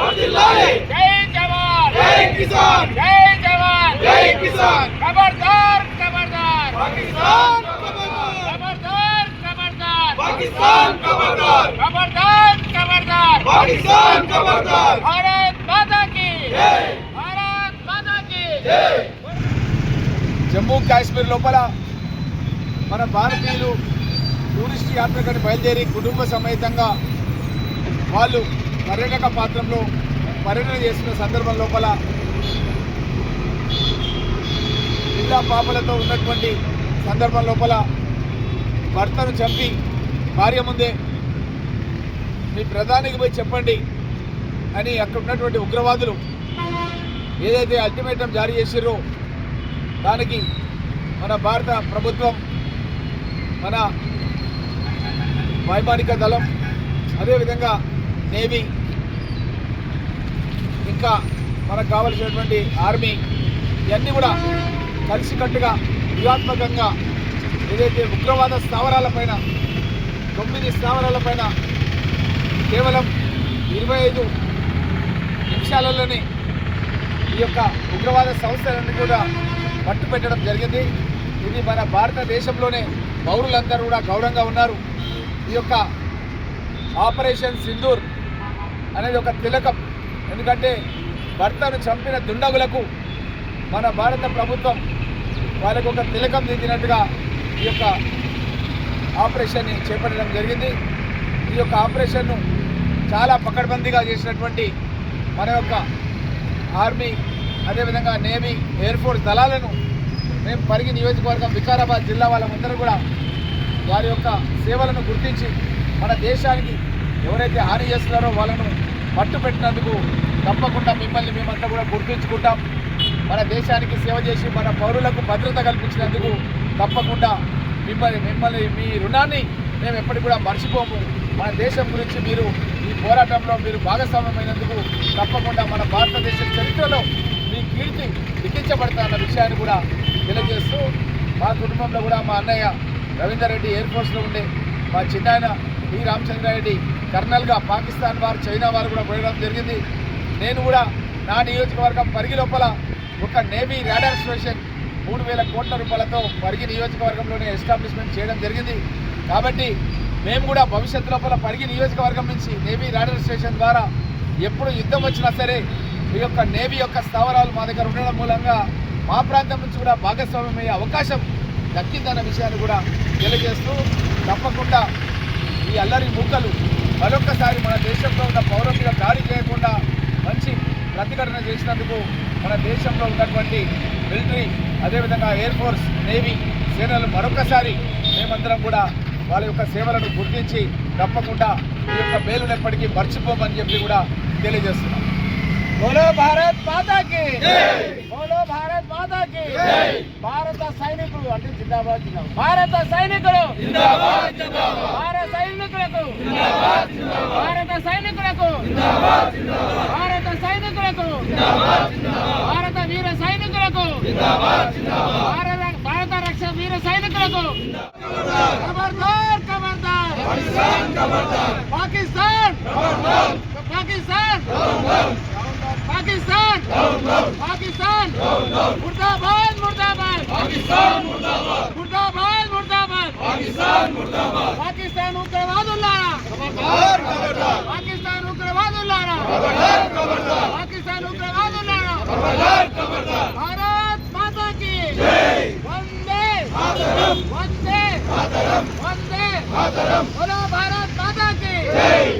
జై జవాన్! జై కిసాన్! జై జవాన్! జై కిసాన్! ఖబర్దార్ ఖబర్దార్ పాకిస్తాన్ ఖబర్దార్ ఖబర్దార్ పాకిస్తాన్ ఖబర్దార్ ఖబర్దార్ ఖబర్దార్ పాకిస్తాన్ ఖబర్దార్ భారత్ మాతా కి! జై! భారత్ మాతా కి! జై! జమ్మూ కాశ్మీర్ లోపల మన భారతీయులు టూరిస్ట్ యాత్రకని బయలుదేరి కుటుంబ సమేతంగా వాళ్ళు పర్యాటక పాత్రంలో పర్యటన చేస్తున్న సందర్భం లోపల పిల్ల పాపలతో ఉన్నటువంటి సందర్భం లోపల భర్తను చంపి భార్య ముందే మీ ప్రధానికి పోయి చెప్పండి అని అక్కడ ఉన్నటువంటి ఉగ్రవాదులు ఏదైతే అల్టిమేటం జారీ చేసారో దానికి మన భారత ప్రభుత్వం మన వైమానిక దళం అదేవిధంగా నేవీ. ఇంకా మనకు కావలసినటువంటి ఆర్మీ ఇవన్నీ కూడా కలిసికట్టుగా వ్యూహాత్మకంగా ఏదైతే ఉగ్రవాద స్థావరాలపైన తొమ్మిది స్థావరాలపైన కేవలం ఇరవై ఐదు నిమిషాలలోనే ఈ యొక్క ఉగ్రవాద సంస్థలన్నీ కూడా పట్టు పెట్టడం జరిగింది. ఇది మన భారతదేశంలోనే పౌరులందరూ కూడా గౌరవంగా ఉన్నారు. ఈ యొక్క ఆపరేషన్ సింధూర్ అనేది ఒక తిలకం. ఎందుకంటే భర్తను చంపిన దుండగులకు మన భారత ప్రభుత్వం వాళ్ళకు ఒక తిలకం దిద్దినట్టుగా ఈ యొక్క ఆపరేషన్ని చేపట్టడం జరిగింది. ఈ యొక్క ఆపరేషన్ను చాలా పకడ్బందీగా చేసినటువంటి మన యొక్క ఆర్మీ అదేవిధంగా నేవీ ఎయిర్ ఫోర్స్ దళాలను మేము పరిగి నియోజకవర్గం వికారాబాద్ జిల్లా వాళ్ళందరూ కూడా వారి యొక్క సేవలను గుర్తించి మన దేశానికి ఎవరైతే హాని చేస్తున్నారో వాళ్ళను పట్టు పెట్టినందుకు తప్పకుండా మిమ్మల్ని మేమంతా కూడా గుర్తించుకుంటాం. మన దేశానికి సేవ చేసి మన పౌరులకు భద్రత కల్పించినందుకు తప్పకుండా మిమ్మల్ని మిమ్మల్ని మీ రుణాన్ని మేము ఎప్పటికి కూడా మర్చిపోము. మన దేశం గురించి మీరు ఈ పోరాటంలో మీరు భాగస్వామ్యమైనందుకు తప్పకుండా మన భారతదేశ చరిత్రలో మీ కీర్తి లిఖించబడతా అన్న విషయాన్ని కూడా తెలియజేస్తూ మా కుటుంబంలో కూడా మా అన్నయ్య రవీందర్ రెడ్డి ఎయిర్ ఫోర్స్లో ఉండే మా చిన్నాయన వి రామచంద్రారెడ్డి కర్నల్గా పాకిస్తాన్ వారు చైనా వారు కూడా పోయడం జరిగింది. నేను కూడా నా నియోజకవర్గం పరిగి లోపల ఒక నేవీ రాడార్ స్టేషన్ మూడు వేల కోట్ల రూపాయలతో పరిగి నియోజకవర్గంలోనే ఎస్టాబ్లిష్మెంట్ చేయడం జరిగింది. కాబట్టి మేము కూడా భవిష్యత్తు లోపల పరిగి నియోజకవర్గం నుంచి నేవీ రాడార్ స్టేషన్ ద్వారా ఎప్పుడు యుద్ధం వచ్చినా సరే ఈ యొక్క నేవీ యొక్క స్థావరాలు మా దగ్గర ఉండడం మూలంగా మా ప్రాంతం నుంచి కూడా భాగస్వామ్యం అయ్యే అవకాశం దక్కిందన్న విషయాన్ని కూడా తెలియజేస్తూ తప్పకుండా ఈ అల్లరి మూకలు మరొక్కసారి మన దేశంలో ఉన్న పౌరుల మీద దాడి చేయకుండా మంచి ప్రతిఘటన చేసినందుకు మన దేశంలో ఉన్నటువంటి మిలిటరీ అదేవిధంగా ఎయిర్ ఫోర్స్ నేవీ సేనలు మరొకసారి మేమందరం కూడా వాళ్ళ యొక్క సేవలను గుర్తించి తప్పకుండా ఈ యొక్క మేలును ఎప్పటికీ మర్చిపోమని చెప్పి కూడా తెలియజేస్తున్నాం. బోలో భారత్ మాతాకి! బోలో భారత్ మాతాకి భారత సైనికులు అంటే జిందాబాద్ జిందాబాద్ భారత సైనికులు భారత సైనికులకు భారత సైనికులకు భారత సైనికులకు భారత వీర సైనికులకు భారత రక్ష వీర సైనికులకు ఖబర్దార్ ఖబర్దార్ పాకిస్తాన్ పాకిస్తాన్ पाकिस्तान। मुर्दाबाद मुर्दाबाद। पाकिस्तान मुर्दाबाद मुर्दाबाद। मुर्दाबाद पाकिस्तान मुर्दाबाद पाकिस्तान उग्रवाद खबरदार पाकिस्तान उग्रवाद खबरदार खबरदार पाकिस्तान उग्रवाद खबरदार भारत माता की। वंदे। वंदे। वंदे। मातरम भारत माता की।